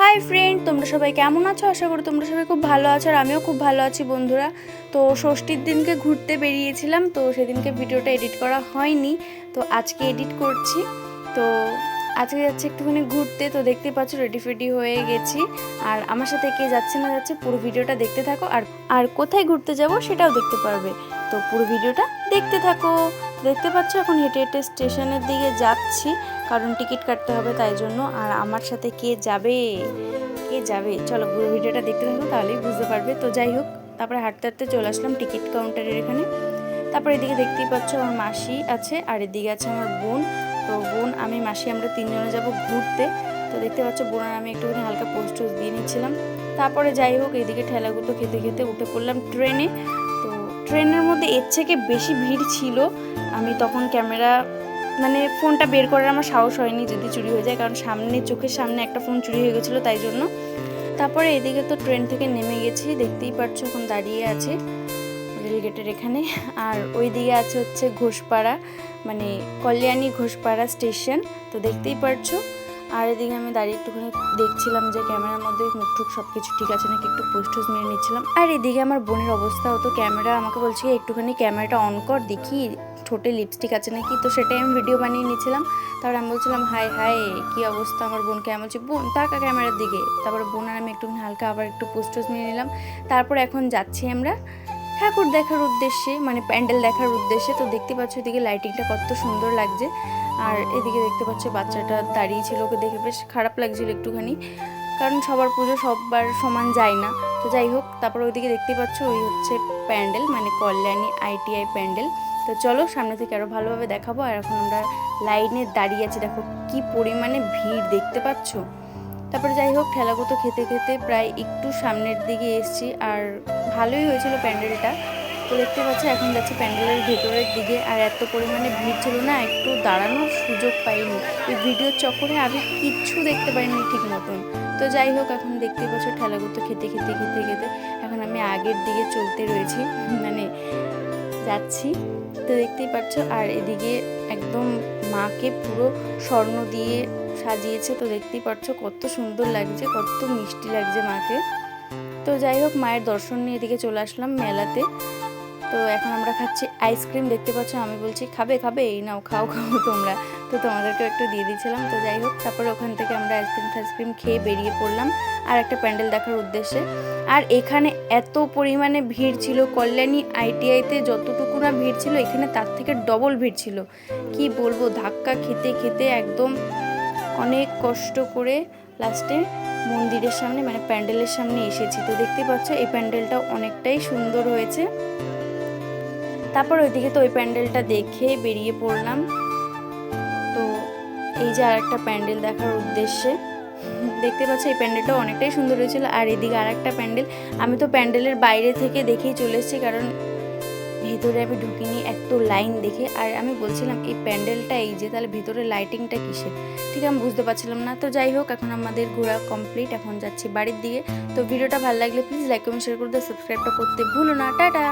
Hi friend তোমরা সবাই কেমন আছো? আশা করি তোমরা সবাই খুব ভালো আছো আর আমিও খুব ভালো আছি, বন্ধুরা। তো ষষ্ঠীর দিনকে ঘুরতে বেরিয়েছিলাম, তো সেদিনকে ভিডিওটা এডিট করা হয়নি। তো আজকে এডিট করছি। তো আজকে যাচ্ছে একটুখানি ঘুরতে। তো দেখতে পাচ্ছ রেডি ফেডি হয়ে গেছি। আর আমার সাথে কে যাচ্ছে না যাচ্ছে, পুরো ভিডিওটা দেখতে থাকো। আর আর কোথায় ঘুরতে যাব সেটাও দেখতে পারবে। তো পুরো ভিডিওটা দেখতে থাকো। দেখতে পাচ্ছ, এখন হেঁটে হেঁটে স্টেশনের দিকে যাচ্ছি। কারণ টিকিট কাটতে হবে তাই জন্য। আর আমার সাথে কে যাবে? কে যাবে? চলো পুরো ভিডিওটা দেখতে থাকো, তাহলেই বুঝতে পারবে। তো যাই হোক, তারপরে হাঁটতে হাঁটতে চলে আসলাম টিকিট কাউন্টারের এখানে। তারপরে এদিকে দেখতেই পাচ্ছ আমার মাসি আছে, আর এদিকে আছে আমার বোন। তো বোন, আমি, মাসি আমরা তিনজনে যাব ঘুরতে। তো দেখতে পাচ্ছ বোন আর আমি একটুখানি হালকা পোস্ট দিয়ে নিচ্ছিলাম। তারপরে যাই হোক, এদিকে ঠেলাগুলো খেতে খেতে উঠে পড়লাম ট্রেনে। তো ট্রেনের মধ্যে এর থেকে বেশি ভিড় ছিল। আমি তখন ক্যামেরা মানে ফোনটা বের করার আমার সাহস হয়নি যদি চুরি হয়ে যায়, কারণ সামনে, চোখের সামনে একটা ফোন চুরি হয়ে গেছিল তাই জন্য। তারপরে এদিকে তো ট্রেন থেকে নেমে গেছি, দেখতেই পাচ্ছ এখন দাঁড়িয়ে আছে রেলগেটের এখানে। আর ওই দিকে আছে হচ্ছে ঘোষপাড়া মানে কল্যাণী ঘোষপাড়া স্টেশন, তো দেখতেই পারছ। আর এদিকে আমি দাঁড়িয়ে একটুখানি দেখছিলাম যে ক্যামেরার মধ্যে মুখ টুক সব কিছু ঠিক আছে নাকি, একটু পোস্ট মেরে নিচ্ছিলাম। আর এদিকে আমার বোনের অবস্থা হতো, ক্যামেরা আমাকে বলছে একটুখানি ক্যামেরাটা অন কর, দেখি ঠোঁটে লিপস্টিক আছে নাকি? তো সেটাই আমি ভিডিও বানিয়ে নিয়েছিলাম। তারপরে আমি বলছিলাম হাই হাই কি অবস্থা? আমার বোনকে আমি বলছি বোন তাকা ক্যামেরার দিকে। তারপরে বোন আর আমি একটুখানি হালকা আবার একটু পোস্ট টোস্ট নিয়ে নিলাম। তারপর এখন যাচ্ছি আমরা ঠাকুর দেখার উদ্দেশ্যে মানে প্যান্ডেল দেখার উদ্দেশ্যে। তো দেখতে পাচ্ছ এদিকে লাইটিংটা কত সুন্দর লাগছে। আর এদিকে দেখতে পাচ্ছ বাচ্চাটা দাঁড়িয়ে ছিল ওকে দেখে বেশ খারাপ লাগছিল একটুখানি। কারণ সবার পুজো সববার সমান যায় না। তো যাই হোক, তারপর ওইদিকে দেখতে পাচ্ছ ওই হচ্ছে প্যান্ডেল মানে কল্যাণী আইটিআই প্যান্ডেল। তো চলো সামনে থেকে আরও ভালোভাবে দেখাবো। আর এখন আমরা লাইনে দাঁড়িয়ে আছি। দেখো কি পরিমাণে ভিড় দেখতে পাচ্ছ? তারপরে যাই হোক ঠেলাগুতো খেতে খেতে প্রায় একটু সামনের দিকে এসছি। আর ভালোই হয়েছিল প্যান্ডেলটা। তো দেখতে পাচ্ছ, এখন যাচ্ছে প্যান্ডেলের ভেতরের দিকে। আর এত পরিমাণে ভিড় ছিল না, একটু দাঁড়ানোর সুযোগ পাইনি। এই ভিডিওর চক্করে আমি কিচ্ছু দেখতে পাইনি ঠিক মতন। তো যাই হোক, এখন দেখতে পাচ্ছ ঠেলাগুতো খেতে খেতে খেতে খেতে এখন আমি আগের দিকে চলতে রয়েছি। মানে যাচ্ছি। তো দেখতেই পাচ্ছ, আর এদিকে একদম মাকে পুরো স্বর্ণ দিয়ে সাজিয়েছে। তো দেখতেই পাচ্ছ, কত সুন্দর লাগছে, কত মিষ্টি লাগছে মাকে। তো যাই হোক, মায়ের দর্শন নিয়ে এদিকে চলে আসলাম মেলাতে। তো এখন আমরা খাচ্ছি আইসক্রিম। দেখতে পাচ্ছ, আমি বলছি, খাবে খাবে? এই নাও, খাও খাও তোমরা। তো তোমাদেরকে একটু দিয়ে দিয়েছিলাম। তো যাই হোক, তারপরে ওখান থেকে আমরা আইসক্রিম টাইসক্রিম খেয়ে বেরিয়ে পড়লাম আর একটা প্যান্ডেল দেখার উদ্দেশ্যে। আর এখানে এত পরিমাণে ভিড় ছিল, কল্যাণী আইটিআইতে যতটুকু না ভিড় ছিল, এখানে তার থেকে ডবল ভিড় ছিল। কি বলব, ধাক্কা খেতে খেতে একদম অনেক কষ্ট করে লাস্টে মন্দিরের সামনে মানে প্যান্ডেলের সামনে এসেছি। তো দেখতে পাচ্ছ, এই প্যান্ডেলটা অনেকটাই সুন্দর হয়েছে। তারপর ওইদিকে তো ওই প্যান্ডেলটা দেখে বেরিয়ে পড়লাম। এই যে আর একটা প্যান্ডেল দেখার উদ্দেশ্যে। দেখতে পাচ্ছ, এই প্যান্ডেলটা অনেকটাই সুন্দর হয়েছিল। আর এদিকে আর একটা প্যান্ডেল, আমি তো প্যান্ডেলের বাইরে থেকে দেখেই চলে এসেছি, কারণ ভেতরে আমি ঢুকিনি, এত লাইন দেখে। আর আমি বলছিলাম, এই প্যান্ডেলটা এই যে, তাহলে ভেতরে লাইটিংটা কিসের? ঠিক আমি বুঝতে পারছিলাম না। তো যাই হোক, এখন আমাদের ঘোরা কমপ্লিট, এখন যাচ্ছি বাড়ির দিকে। তো ভিডিওটা ভালো লাগলে প্লিজ লাইক কমেন্ট শেয়ার করে সাবস্ক্রাইবটা করতে ভুলো না। টাটা!